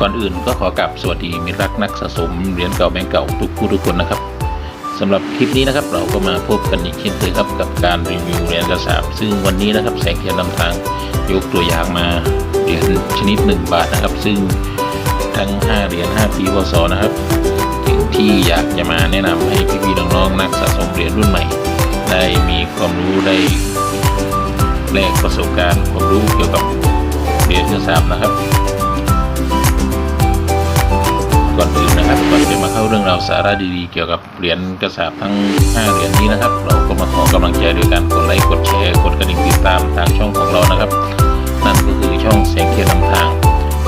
ก่อนอื่นก็ขอกลับสวัสดีมิตรรักนักสะสมเหรียญเก่าแบงก์เก่าทุกผู้ทุกคนนะครับสำหรับคลิปนี้นะครับเราก็มาพบกันอีกเช่นเคยครับกับการรีวิวเหรียญกระสาบซึ่งวันนี้นะครับแสงเทียนนำทางยกตัวอย่างมาเหรียญชนิด 1 บาทนะครับ ซึ่งทั้ง 5 เหรียญ5ปีพศนะครับถึงที่อยากจะมาแนะนำให้พี่ๆน้องๆนักสะสมเหรียญรุ่นใหม่ ได้มีความรู้ได้แลกประสบการณ์ความรู้เกี่ยวกับเหรียญกระสาบนะครับื่นนะครับก่อนจะมาเข้าเรื่องราวสาระดีๆ เกี่ยวกับเหรียญกระสาบทั้ง 5 เหรียญนี้นะครับ เราก็มาขอกำลังใจด้วยการกดไลค์กดแชร์กดกระดิ่งติดตามทางช่องของเรานะครับ นั่นก็คือช่องแสงเทียนนำทาง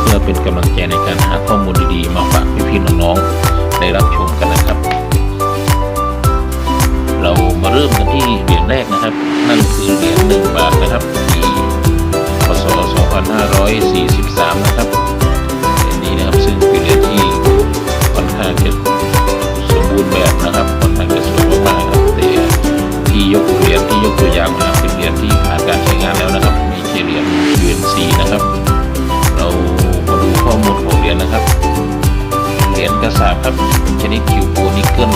เพื่อเป็นกำลังใจในการหาข้อมูลดีๆ มาฝากพี่ๆน้องๆได้รับชมกันนะครับ เรามาเริ่มกันที่เหรียญแรกนะครับ นั่นคือเหรียญ1บาทนะครับปีพศ2543 นะครับางจะสมบูรณ์แบบนะครับค่อนข้างจะสวยมากๆครับแต่ที่ยกเหรียญที่ยกตัวอย่างมาเป็นเหรียญที่ผ่านการใช้งานแล้วนะครับม่ใช่เหรียญ UNC นะครับ เรามาดูข้อมูลของเหรียญนะครับเหรียญกระสาบครับชนิดคิวโปนิกเกิล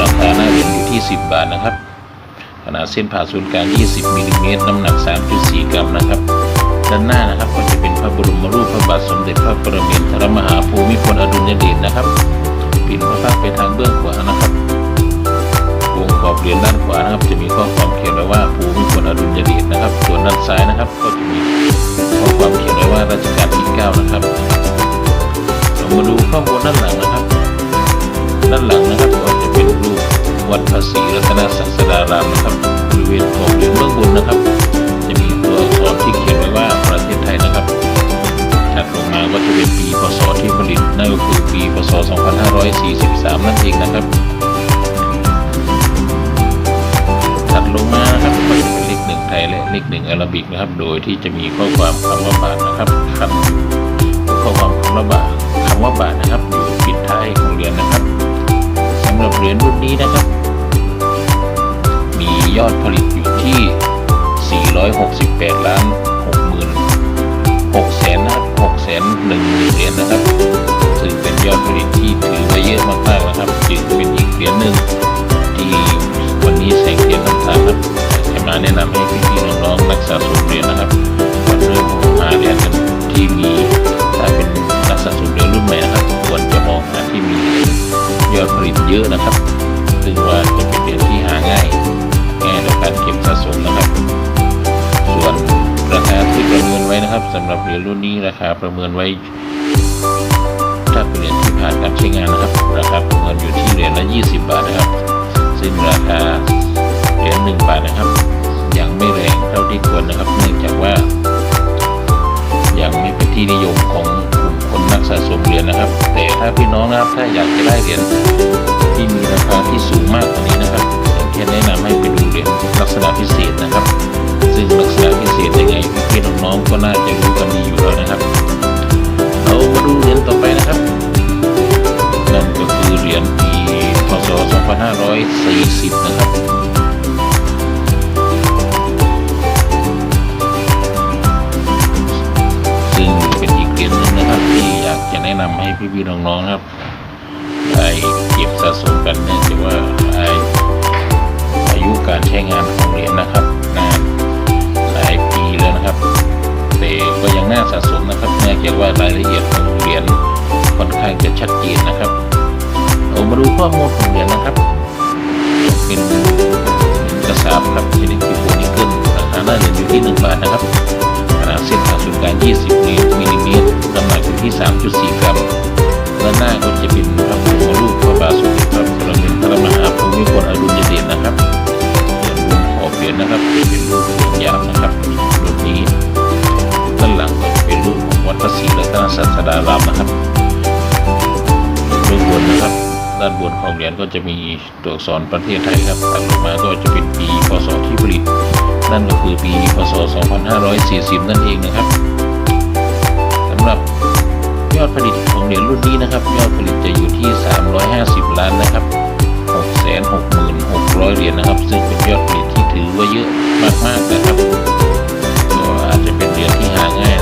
ราคาหน้าเหรียญอยู่ที่ 10 บาทนะครับขนาดเส้นผ่าศูนย์กลาง 20มิลลิเมตรน้ำหนัก 3.4 กรัมนะครับด้านหน้านะครับก็จะเป็นพระบรมรูปพระบาทสมเด็จพระปรมินทรมหาภูมิพลอดุลยเดชนะครับ ด้านซ้ายนะครับ ก็จะมีข้อความเขียนไว้ว่าราชการที่ 9 นะครับ เรามาดูข้อมูลด้านหลังนะครับ ด้านหลังนะครับก็จะเป็นรูปวัดภาษีรัตนศาสดารามนะครับ ข้อความคำว่าบาทคำว่าบาทนะครับอยู่ปิดท้ายของเหรียญนะครับสำหรับเหรียญรุ่นนี้นะครับ มียอดผลิตอยู่ที่ 468 ล้าน6หมื่น6แสนนะครับ6แสนหมื่นเหรียญนะครับซึ่งเป็นยอดผลิตที่ถือว่าเยอะมากๆนะครับจึงเป็นอีกเหรียญหนึ่ง ดผลิตเยอะนะครับซึ่งว่าจะเป็นเหรียญที่หาง่ายง่ายต่อการเก็บสะสมนะครับ ส่วนราคาที่ประเมินไว้นะครับสำหรับเหรียญรุ่นนี้ราคาประเมินไว้ ถ้าเป็นเหรียญที่ผ่านการใช้งานนะครับ ราคาประเมินอยู่ที่เหรียญละ 20 บาทนะครับ ซึ่งราคาเหรียญ1บาทนะครับ ยังไม่แรงเท่าที่ควรนะครับ เนื่องจากว่ายังไม่เป็นที่นิยมของกลุ่มคนนักสะสมเหรียญนะครับ แต่ถ้าพี่น้องนะครับถ้าอยากจะได้เหรียญ ที่มีราคาที่สูงมากกว่านี้นะครับแค่แนะนำให้ไปดูเหรียญลักษณะพิเศษนะครับ ซึ่งลักษณะพิเศษยังไงพี่ๆน้องๆก็น่าจะรู้กันดีอยู่แล้วนะครับ เรามาดูเหรียญต่อไปนะครับนั่นก็คือเหรียญปีพศ 2540 นะครับซึ่งเป็นอีกเหรียญหนึ่งนะครับที่อยากจะแนะนำให้พี่ๆน้องๆนะครับ สะสมกันเนื่องจากว่าอาอายุการใช้งานของเหรียญนะครับนานหลายปีแล้วนะครับ แต่ก็ยังน่าสะสมนะครับเนื่องจากว่ารายละเอียดของเหรียญค่อนข้างจะชัดเจนนะครับเรามาดูข้อมูลของเหรียญนะครับ เป็นกระสาบครับชนิดที่โพนิเกิลราคาหน้าเหรียญอยู่ที่1บาทนะครับขนาดเส้นผ่าศูนย์กลาง20มิลลิเมตรน้ำหนักอยู่ที่ 3.4 กรัม ด้านหน้าก็จะเป็นพระบรมรูปพระบาทสมเด็จพระปรมินทรมหาภูมิพลอดุลยเดชนะครับส่วนรูปขอบเหรียญนะครับเป็นรูปเหรียาวนะครับรุ่นนี้ด้านหลังก็จะเป็นรูปของวัดพระศรีรัตนศาสดารามนะครับรูปบนนะครับ ด้านบนของเหรียญก็จะมีตัวอักษรประเทศไทยครับถัดลงมาก็จะเป็นปีพศที่ผลิต นั่นก็คือปีพศ 2540 นั่นเองนะครับสำหรับ ยอดผลิตของเหรียญรุ่นนี้นะครับ ยอดผลิตจะอยู่ที่ 350 ล้านนะครับ 666,600 เหรียญนะครับ ซึ่งเป็นยอดผลิตที่ถือว่าเยอะมากๆนะครับก็อาจจะเป็นเหรียญที่หาง่าย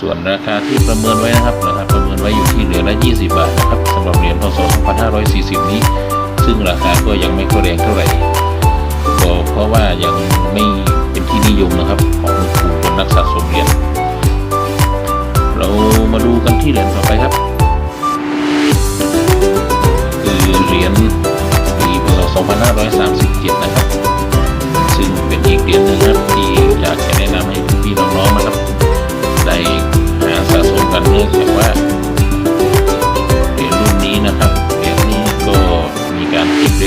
ส่วนราคาที่ประเมินไว้นะครับราคาประเมินไว้อยู่ที่เหรียญละ 20 บาทนะครับสำหรับเหรียญพศ2540 นี้ ซึ่งราคาก็ยังไม่ค่อยแรงเท่าไหร่ก็เพราะว่ายังไม่เป็นที่นิยมนะครับ ของกลุ่มคนนักสะสมเหรียญเรามาดูกันที่เหรียญต่อไปครับคือเหรียญปีพศ2537 นะครับ ซึ่งเป็นอีกเหรียญหนึ่งนะครับ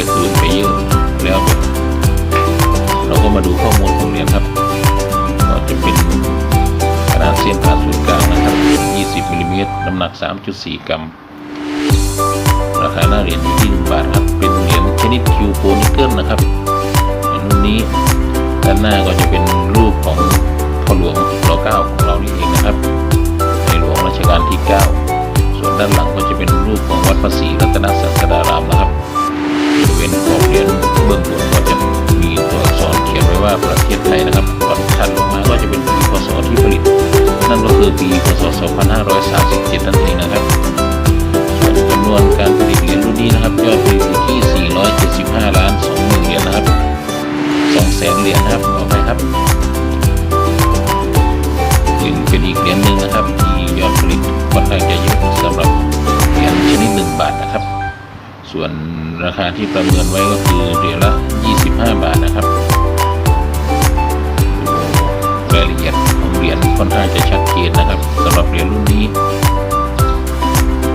การคิดเรียคืนไปเยอะแล้ว เราก็มาดูข้อมูลของเหรียญครับก็จะเป็นขนาดเส้นผ่าศูนย์กลางนะครับ 20มิลลิเมตรน้ำหนัก 3.4 กรัม ราคาหน้าเหรียญอยู่ที่1บาทครับ เป็นเหรียญชนิดคิวโพนิเกิลนะครับเหรียญรุ่นนี้ด้านหน้าก็จะเป็นรูปของพ่อหลวงรอเก้าของเรานี่เองนะครับ ในหลวงรัชกาลที่ 9 ส่วนด้านหลังก็จะเป็นรูปของวัดพระศรีรัตนศาสดารามนะครับ บริเวณขอบเหรียญเบื้องบนก็จะมีตัวอักษรเขียนไว้ว่าประเทศไทยนะครับก่อนถัดลงมาก็จะเป็นปีพศที่ผลิต นั่นก็คือปีพศ 2537 นั่นเองนะครับส่วนจำนวนการผลิตเหรียญรุ่นนี้นะครับยอดผลิตอยู่ที่ 475 ล้าน2หมื่นเหรียญนะครับ2แสนเหรียญนะครับขอไปครับจึงเป็นอีกเหรียญหนึ่งนะครับที่ยอดผลิตค่อนข้างจะเยอะสำหรับเหรียญชนิด1บาทนะครับ ส่วนราคาที่ประเมินไว้ก็คือเหรียญละ 25 บาทนะครับรายละเอียดของเหรียญค่อนข้างจะชัดเจนนะครับสำหรับเหรียญรุ่นนี้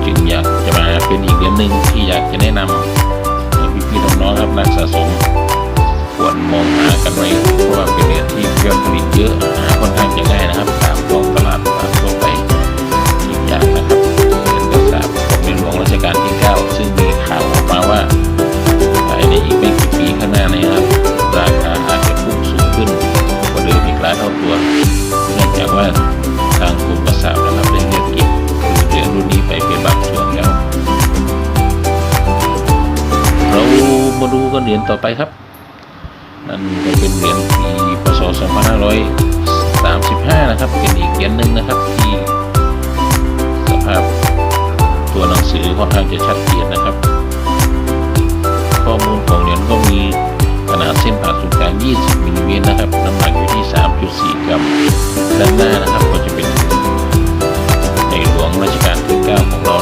จึงอยากจะมาเป็นอีกเหรียญหนึ่งที่อยากจะแนะนำให้พี่ๆน้องๆครับนักสะสม ควรมองหากันไว้เพราะว่าเป็นเหรียญที่ยอดผลิตเยอะหาค่อนข้างจะง่ายนะครับ 235 นะครับ เป็นอีกเหรียญหนึ่งนะครับ ที่สภาพตัวหนังสือค่อนข้างจะชัดเจนนะครับ ข้อมูลของเหรียญก็มีขนาดเส้นผ่าศูนย์กลาง 20มิลลิเมตรนะครับน้ำหนักอยู่ที่ 3.4 กรัมด้านหน้านะครับก็จะเป็นในหลวงรัชกาลที่ 9 ของเรา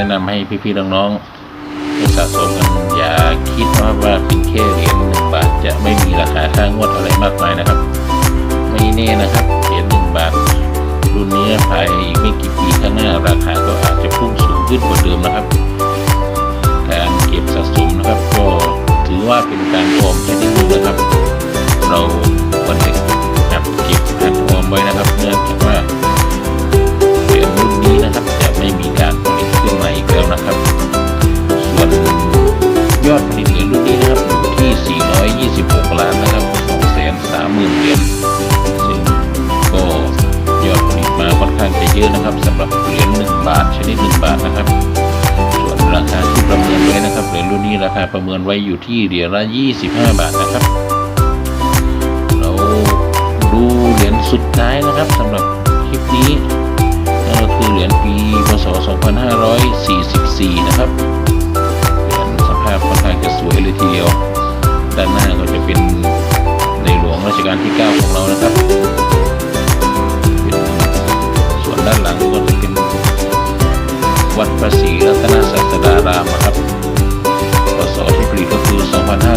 แนะนำให้พี่ๆน้องๆสะสมกันอย่าคิดว่าว่าเป็นแค่เหรียญหนึ่งบาทจะไม่มีราคาค่างวดอะไรมากมายนะครับ ไม่แน่นะครับเหรียญหนึ่งบาทรุ่นนี้ภายอีกไม่กี่ปีข้างหน้าราคาก็อาจจะพุ่งสูงขึ้นกว่าเดิมนะครับ การเก็บสะสมนะครับ เยอะนะครับสำหรับเหรียญ1บาทชนิด1บาทนะครับ ส่วนราคาที่ประเมินไว้นะครับเหรียญรุ่นนี้ราคาประเมินไว้อยู่ที่เหรียญละ 25 บาทนะครับ เราดูเหรียญสุดท้ายนะครับสำหรับคลิปนี้นั่นก็คือเหรียญปีพศ 2544 นะครับ รามนะครับพศที่ผลิตก็คือ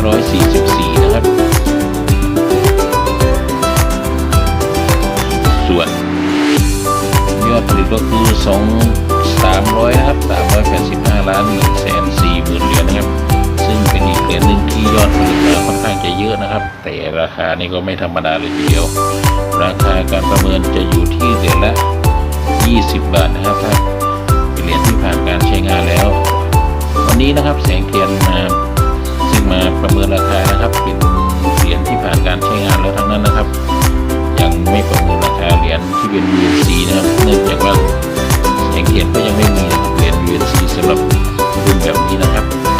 2544 นะครับ ส่วนยอดผลิตก็คือ 2 300 นะครับ 385 ล้าน1แสน4หมื่นเหรียญนะครับ ซึ่งเป็นอีกเหรียญหนึ่งที่ยอดผลิตค่อนข้างจะเยอะนะครับ แต่ราคานี่ก็ไม่ธรรมดาเลยทีเดียว ราคาการประเมินจะอยู่ที่เหรียญละ 20 บาทนะครับถ้าเป็นเหรียญที่ผ่านการใช้งานแล้ว นี้นะครับแสงเทียนมาซึ่งมาประเมินราคานะครับ เป็นเหรียญที่ผ่านการใช้งานแล้วทั้งนั้นนะครับ ยังไม่ประเมินราคาเหรียญที่เป็น UNC นะครับเนื่องจากว่าแสงเทียนก็ยังไม่มีเหรียญ UNC สำหรับรุ่นแบบนี้นะครับ